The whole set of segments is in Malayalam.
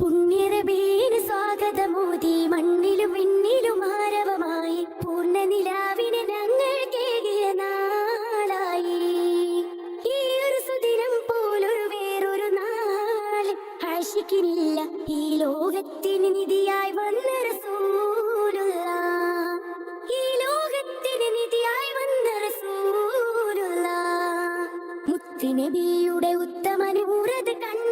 പുണ്യരബീന് സ്വാഗതമോദി മണ്ണിലും വിണ്ണിലും ആരവമായി. പൂർണ നിലാവിനെ ഞങ്ങൾ കേകിയ നാളായി. ഈ ഒരു സുദിനം പോലൊരു വേറൊരു നാൾ ആശിക്കിനില്ല ഈ ലോകത്തിന് നിധിയായി വന്ന റസൂലുള്ള. ഈ ലോകത്തിന് നിധിയായി വന്ന റസൂലുള്ള. മുത്തുനബിയുടെ ഉത്തമനൂറത് പിന്നെ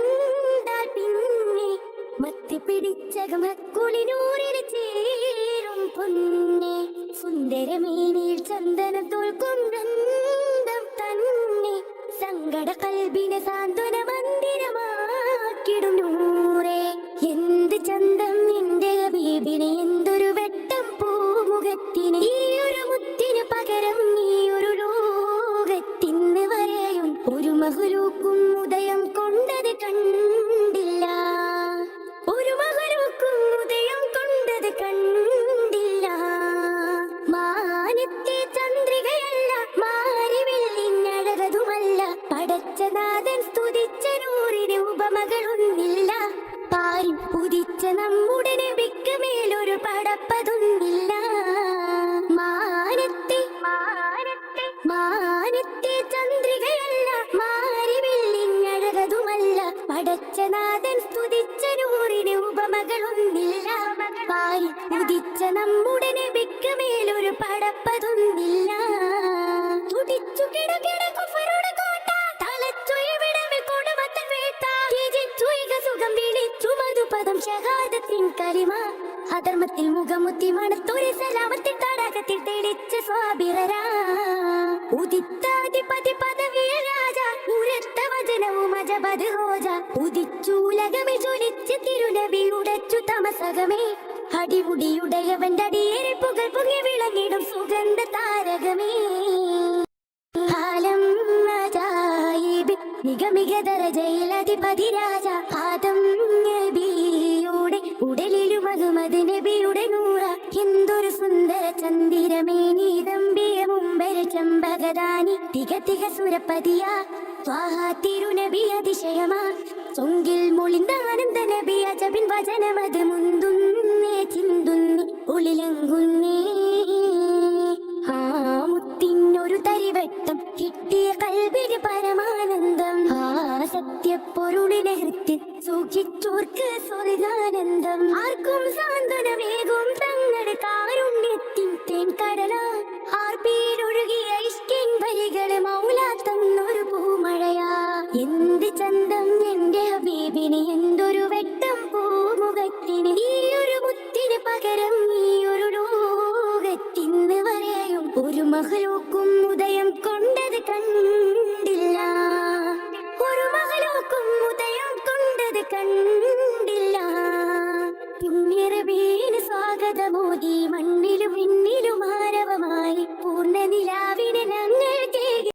മത്തി പിടിച്ചകമക്കുളിനൂറിൽ ചേരും പൊന്നെ. സുന്ദരമേനിയിൽ ചന്ദനം തോൽക്കും ഗന്ധം ഉപമകളൊന്നില്ല പാരി പടപ്പതൊന്നില്ല ചന്ദ്രികയല്ല. സ്തുതിച്ച ഉപമകളൊന്നില്ല പാരി നമ്മുടെ നബിക്ക് മേലൊരു പടപ്പതൊന്നില്ല തുടിച്ചു കിടകിട മധുപദം ഷഹാദത്തിൻ കലിമ. അധർമ്മത്തിൽ മുഖമുത്തി മണത്തൊരു സലാമത്തിൽ തടാകത്തിൽ തെളിച്ച സ്വാഭിറരാ ഉദിത്താധിപതി പദവിയ രാജ. ഉരത്ത വചനവും അജപത് ഹോജ ഉദിച്ചുലകമി ചൊലിച്ച് തിരുനബി ഉടച്ചു തമസകമേ. അടിമുടിയുടയവന്റെ അടിയേറെ പുകൾ പൊങ്ങി വിളങ്ങിടും സുഗന്ധ താരകമേ. കാലം അജായിബ് മിക മിക ദരജയിൽ അധിപതി രാജ. സുന്ദര നീതമ്പിയ തമ്പിയ മുമ്പര ചമ്പകദാനി. തിക തിക സുരപതിയ. ത്വാഹ തിരുനബി അതിശയമാ. ചൊങ്കിൽ മൊളിந்த ആനന്ദ നബി അജബിൻ വചനമത് മുന്തുന്നേ ചിന്തുന്നി. ഉളിലങ്കുന്നേ. ആ മുത്തിനൊരു തരിവട്ടം കിട്ടിയ കൽവിന് പരമാനന്ദം. ആ സത്യപ്പൊരുളിനെ ഹൃത്തിൽ സൂക്ഷിച്ചോർക്ക് സ്വർഗാനന്ദം ആർക്കും സാന്ത്വനമേകും മഹലൂക്കും ഉദയം കൊണ്ടത് കണ്ടില്ല. ഒരു മഹലൂക്കും ഉദയം കൊണ്ടത് കണ്ടില്ല. പുണ്യരബീന് സ്വാഗതമോദി